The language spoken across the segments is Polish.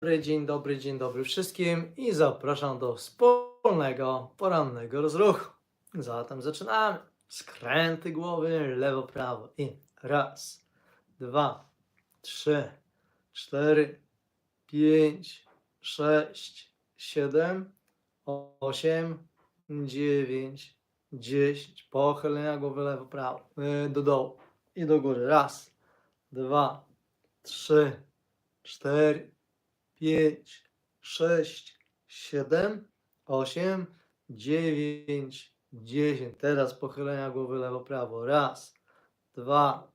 dobry, dzień dobry, dzień dobry wszystkim i zapraszam do wspólnego porannego rozruchu. Zatem zaczynamy. Skręty głowy lewo, prawo i raz, dwa, trzy, cztery, pięć, sześć, siedem, osiem, dziewięć, dziesięć. Pochylenia głowy lewo, prawo, yy, do dołu i do góry. Raz, dwa, trzy, cztery, pięć, sześć, siedem, osiem, dziewięć, dziesięć. Teraz pochylenia głowy lewo, prawo. Raz, dwa,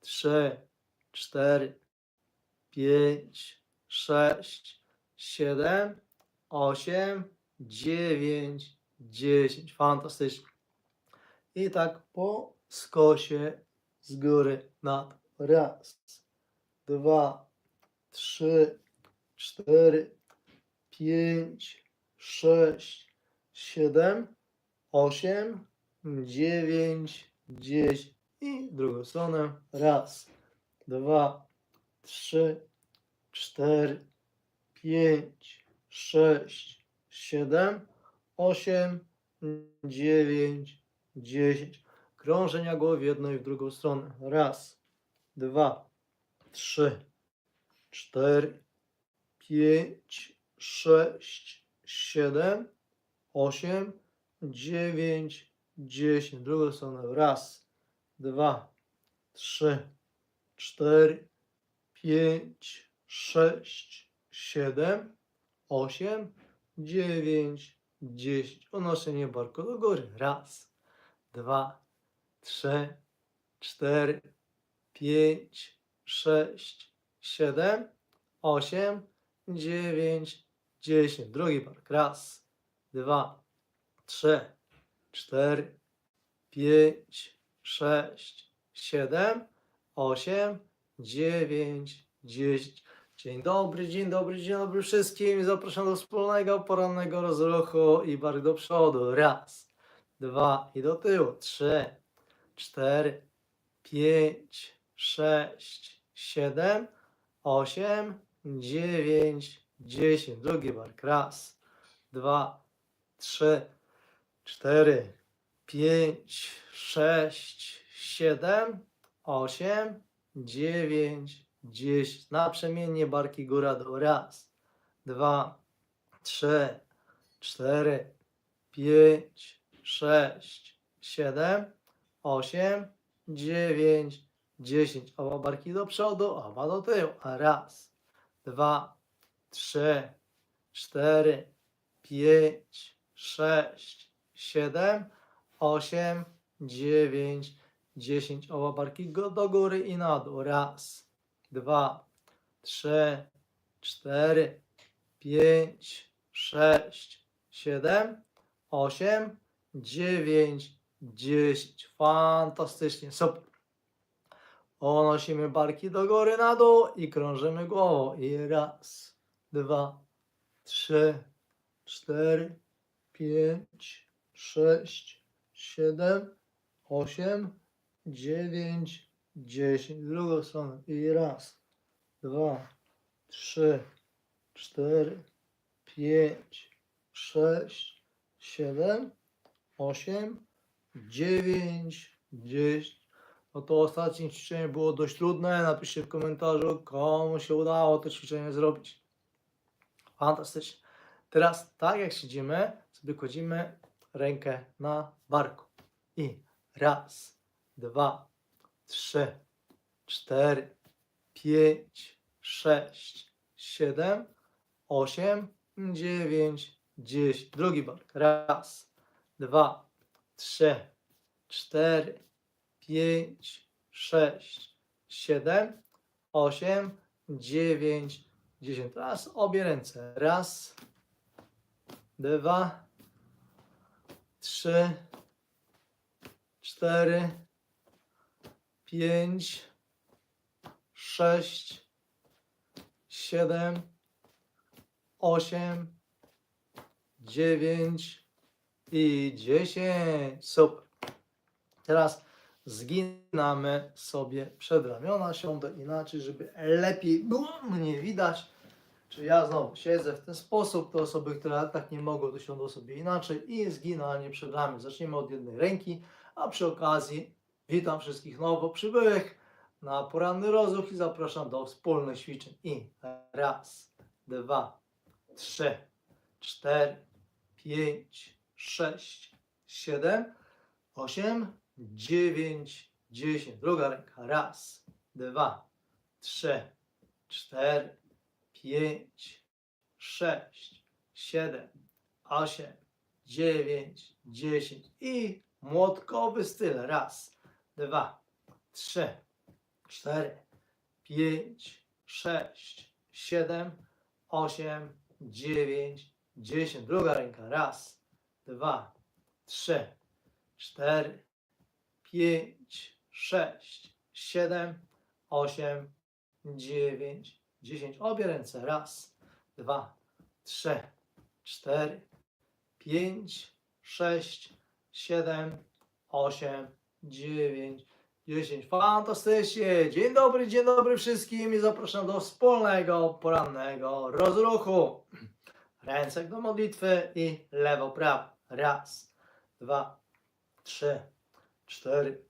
trzy, cztery, pięć, sześć, siedem, osiem, dziewięć, dziesięć. Fantastycznie. I tak po skosie z góry na. Raz, dwa, trzy, cztery, pięć, sześć, siedem, osiem, dziewięć, dziesięć. I drugą stronę. Raz, dwa, trzy, cztery, pięć, sześć, siedem, osiem, dziewięć, dziesięć. Krążenia głowy w jedną i w drugą stronę. Raz, dwa, trzy, cztery, pięć, sześć, siedem, osiem, dziewięć, dziesięć. Drugą stronę. Raz, dwa, trzy, cztery, pięć, sześć, siedem, osiem, dziewięć, dziesięć. Unoszenie barku do góry. Raz, dwa, trzy, cztery, pięć, sześć, siedem, osiem, dziewięć, dziesięć. Drugi bark. Raz, dwa, trzy, cztery, pięć, sześć, siedem, osiem, dziewięć, dziesięć. Dzień dobry, dzień dobry, dzień dobry wszystkim. Zapraszam do wspólnego porannego rozruchu i bark do przodu. Raz, dwa i do tyłu. Trzy, cztery, pięć, sześć, siedem, osiem, dziewięć, dziesięć. Drugi bark. Raz, dwa, trzy, cztery, pięć, sześć, siedem, osiem, dziewięć, dziesięć. Naprzemiennie barki góra dół. Raz, dwa, trzy, cztery, pięć, sześć, siedem, osiem, dziewięć, dziesięć. Oba barki do przodu, oba do tyłu. Raz, dwa, trzy, cztery, pięć, sześć, siedem, osiem, dziewięć, dziesięć. Oba barki do góry i na dół. Raz, dwa, trzy, cztery, pięć, sześć, siedem, osiem, dziewięć, dziesięć. Fantastycznie, super. Unosimy barki do góry, na dół i krążymy głową. I raz, dwa, trzy, cztery, pięć, sześć, siedem, osiem, dziewięć, dziesięć. Drugą stronę. I raz, dwa, trzy, cztery, pięć, sześć, siedem, osiem, dziewięć, dziesięć. No to ostatnie ćwiczenie było dość trudne. Napiszcie w komentarzu, komu się udało to ćwiczenie zrobić. Fantastycznie. Teraz, tak jak siedzimy, sobie kładziemy rękę na barku. I raz, dwa, trzy, cztery, pięć, sześć, siedem, osiem, dziewięć, dziesięć. Drugi bark. Raz, dwa, trzy, cztery, pięć, sześć, siedem, osiem, dziewięć, dziesięć. Teraz obie ręce. Raz, dwa, trzy, cztery, pięć, sześć, siedem, osiem, dziewięć i dziesięć. Super. Teraz zginamy sobie przedramiona, siądę inaczej, żeby lepiej było mnie widać. Czy ja znowu siedzę w ten sposób, te osoby, które tak nie mogą, to siądą sobie inaczej i zginanie przed nami. Zaczniemy od jednej ręki, a przy okazji witam wszystkich nowo przybyłych na poranny rozruch i zapraszam do wspólnych ćwiczeń. I raz, dwa, trzy, cztery, pięć, sześć, siedem, osiem, dziewięć, dziesięć. Druga ręka. Raz, dwa, trzy, cztery, pięć, sześć, siedem, osiem, dziewięć, dziesięć. I młotkowy styl. Raz, dwa, trzy, cztery, pięć, sześć, siedem, osiem, dziewięć, dziesięć. Druga ręka. Raz, dwa, trzy, cztery, pięć, sześć, siedem, osiem, dziewięć, dziesięć. Obie ręce. Raz, dwa, trzy, cztery, pięć, sześć, siedem, osiem, dziewięć, dziesięć. Fantastycznie. Dzień dobry, dzień dobry wszystkim i zapraszam do wspólnego porannego rozruchu. Ręce do modlitwy i lewo, prawo. Raz, dwa, trzy, cztery,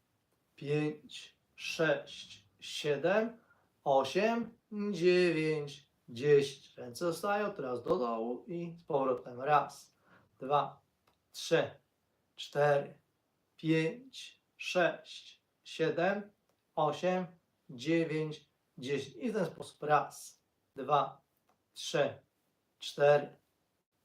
pięć, sześć, siedem, osiem, dziewięć, dziesięć. Ręce zostają teraz do dołu i z powrotem. Raz, dwa, trzy, cztery, pięć, sześć, siedem, osiem, dziewięć, dziesięć. I w ten sposób. Raz, dwa, trzy, cztery,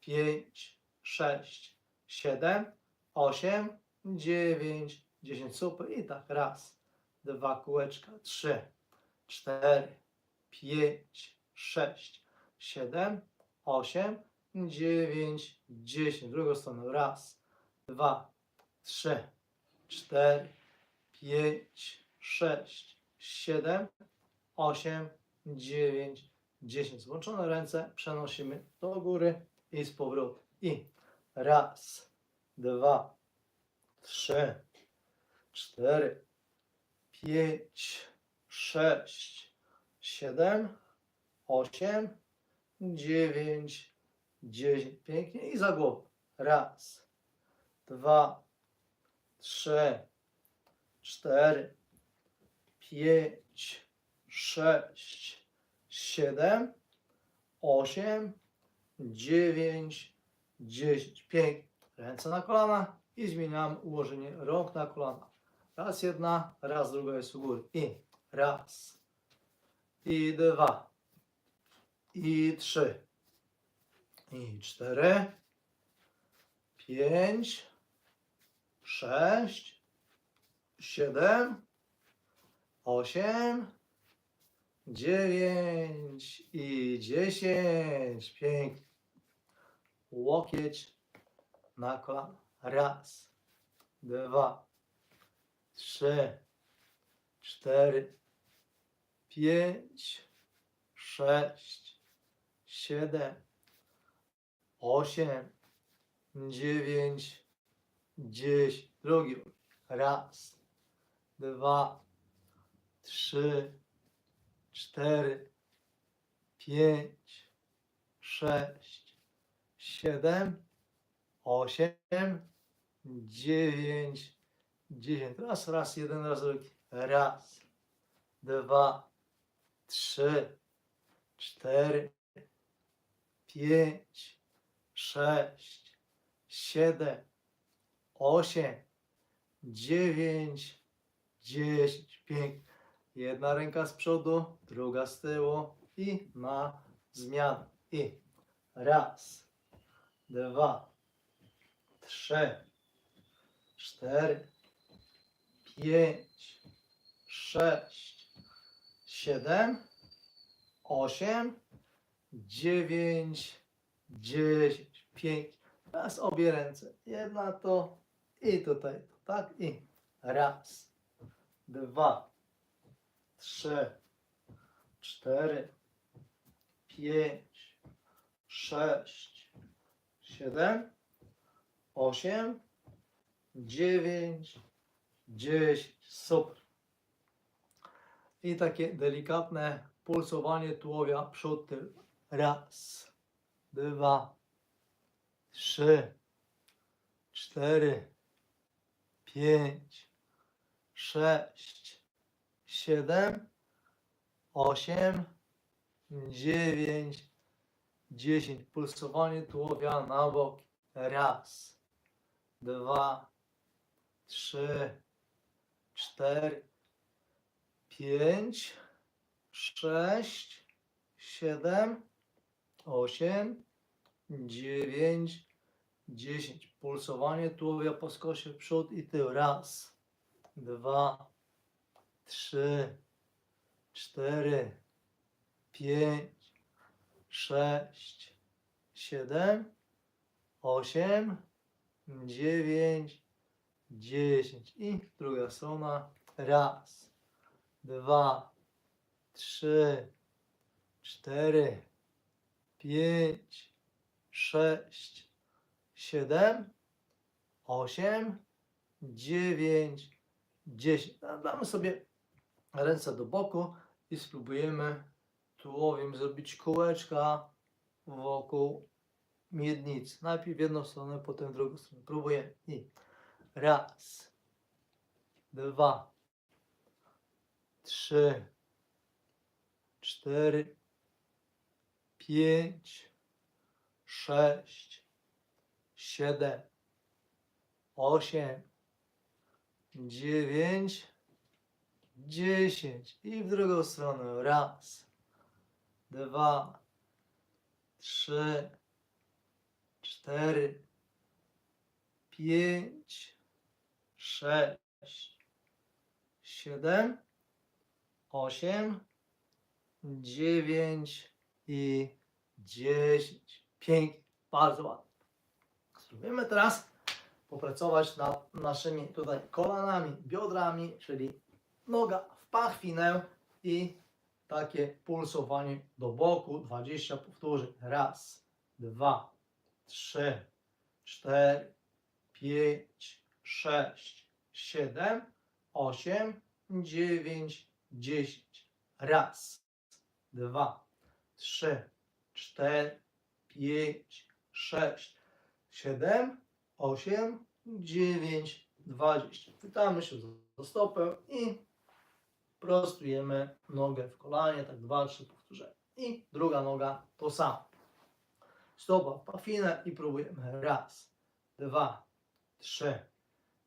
pięć, sześć, siedem, osiem, dziewięć, dziesięć. Super. I tak raz, dwa kółeczka, trzy, cztery, pięć, sześć, siedem, osiem, dziewięć, dziesięć. Drugą stroną. Raz, dwa, trzy, cztery, pięć, sześć, siedem, osiem, dziewięć, dziesięć. Złączone ręce przenosimy do góry i z powrotem. I raz, dwa, trzy, cztery, pięć, sześć, siedem, osiem, dziewięć, dziesięć. Pięknie i za głowę. Raz, dwa, trzy, cztery, pięć, sześć, siedem, osiem, dziewięć, dziesięć. Pięknie. Ręce na kolana i zmieniamy ułożenie rąk na kolana. Raz jedna, raz druga jest u góry. I raz, i dwa, i trzy, i cztery, pięć, sześć, siedem, osiem, dziewięć. I dziesięć. Pięknie. Łokieć na. Raz, dwa, trzy, cztery, pięć, sześć, siedem, osiem, dziewięć, dziesięć. Drugi. Raz, dwa, trzy, cztery, pięć, sześć, siedem, osiem, dziewięć, dziesięć. Raz, raz, jeden, raz, drugi. Raz, dwa, trzy, cztery, pięć, sześć, siedem, osiem, dziewięć, dziesięć. Pięknie. Jedna ręka z przodu, druga z tyłu i na zmianę. I raz, dwa, trzy, cztery, pięć, sześć, siedem, osiem, dziewięć, dziesięć. Pięknie. Teraz obie ręce. Jedna to i tutaj to, tak? I raz, dwa, trzy, cztery, pięć, sześć, siedem, osiem, dziewięć, dziesięć. Super. I takie delikatne pulsowanie tułowia przód tył. Raz, dwa, trzy, cztery, pięć, sześć, siedem, osiem, dziewięć, dziesięć. Pulsowanie tułowia na bok. Raz, dwa, trzy, cztery, pięć, sześć, siedem, osiem, dziewięć, dziesięć. Pulsowanie tułowia po skosie przód i tył. Raz, dwa, trzy, cztery, pięć, sześć, siedem, osiem, dziewięć, dziesięć. I druga strona. Raz, dwa, trzy, cztery, pięć, sześć, siedem, osiem, dziewięć, dziesięć. Da- Damy sobie ręce do boku i spróbujemy tułowiem zrobić kółeczka wokół miednicy. Najpierw w jedną stronę, potem w drugą stronę. Próbujemy. I raz, dwa, trzy, cztery, pięć, sześć, siedem, osiem, dziewięć, dziesięć. I w drugą stronę. Raz, dwa, trzy, cztery, pięć, sześć, siedem, osiem, dziewięć i dziesięć. Pięknie, bardzo ładnie. Spróbujemy teraz popracować nad naszymi tutaj kolanami, biodrami, czyli noga w pachwinę i takie pulsowanie do boku. 20 powtórzeń. Raz, dwa, trzy, cztery, pięć, sześć, siedem, osiem, dziewięć, dziesięć. Raz, dwa, trzy, cztery, pięć, sześć, siedem, osiem, dziewięć, dwadzieścia. Chwytamy się za stopę i prostujemy nogę w kolanie, tak dwa, trzy powtórzenia. I druga noga to samo. Stopa w pafinę i próbujemy. Raz, dwa, trzy,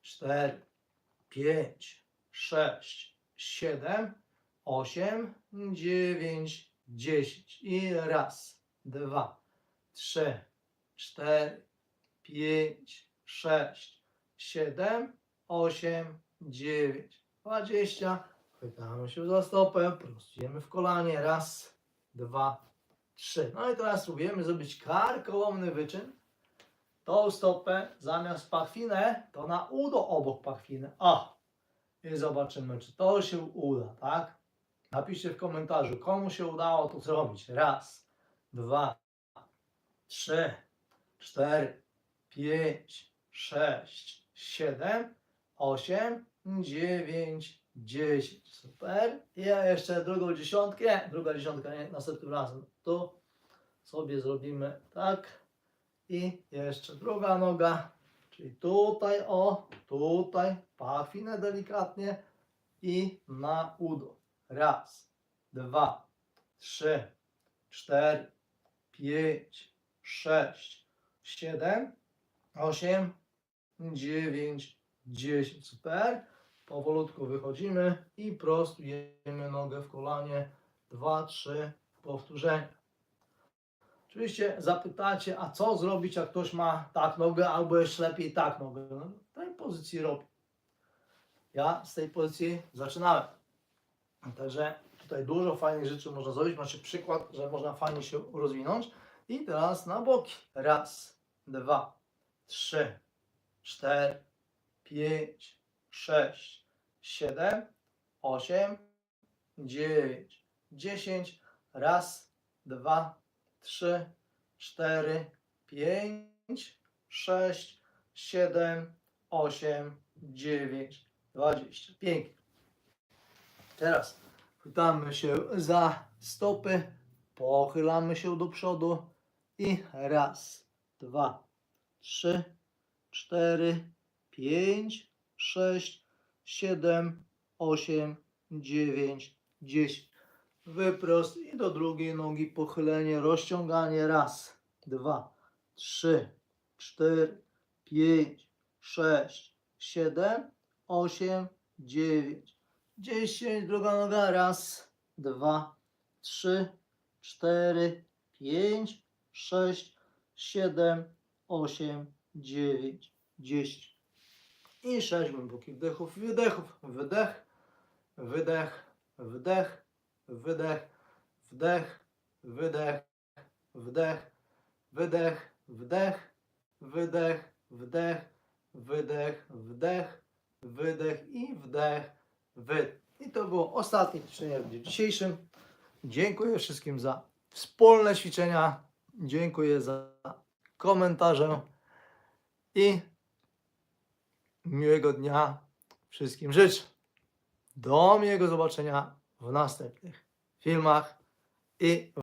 cztery, pięć, sześć, siedem, osiem, dziewięć, dziesięć. I raz, dwa, trzy, cztery, pięć, sześć, siedem, osiem, dziewięć, dwadzieścia. Chwytamy się za stopę, prostujemy w kolanie. Raz, dwa, trzy. No i teraz spróbujemy zrobić karkołomny wyczyn. Tą stopę zamiast pachwinę, to na udo obok pachwiny. O! I zobaczymy, czy to się uda, tak? Napiszcie w komentarzu, komu się udało to zrobić. Raz, dwa, trzy, cztery, pięć, sześć, siedem, osiem, dziewięć, dziesięć. Super. I ja jeszcze drugą dziesiątkę. Druga dziesiątka nie, następnym razem. Tu sobie zrobimy tak. I jeszcze druga noga. Czyli tutaj, o, tutaj, pachwinę delikatnie i na udo. Raz, dwa, trzy, cztery, pięć, sześć, siedem, osiem, dziewięć, dziesięć. Super. Powolutku wychodzimy i prostujemy nogę w kolanie. Dwa, trzy powtórzenia. Oczywiście zapytacie, a co zrobić, jak ktoś ma tak nogę, albo jeszcze lepiej tak nogę. No, tej pozycji robię. Ja z tej pozycji zaczynałem. Także tutaj dużo fajnych rzeczy można zrobić. Macie przykład, że można fajnie się rozwinąć. I teraz na boki. Raz, dwa, trzy, cztery, pięć, sześć, siedem, osiem, dziewięć, dziesięć. Raz, dwa, trzy, cztery, pięć, sześć, siedem, osiem, dziewięć, dwadzieścia. Pięknie. Teraz chwytamy się za stopy, Pochylamy się do przodu i raz, dwa, trzy, cztery, pięć, sześć, siedem, osiem, dziewięć, dziesięć. Wyprost i do drugiej nogi pochylenie, rozciąganie. Raz, dwa, trzy, cztery, pięć, sześć, siedem, osiem, dziewięć, dziesięć. Druga noga. Raz, dwa, trzy, cztery, pięć, sześć, siedem, osiem, dziewięć, dziesięć. I sześć głębokich wdechów wydechów. Wydech, wydech, wdech, wydech, wdech, wydech, wdech, wydech, wdech, wydech, wdech, wydech, wdech, wydech i wdech, wydech. I to było ostatnie ćwiczenie w dniu dzisiejszym. Dziękuję wszystkim za wspólne ćwiczenia. Dziękuję za komentarze i miłego dnia wszystkim życzę. Do miłego zobaczenia w następnych filmach i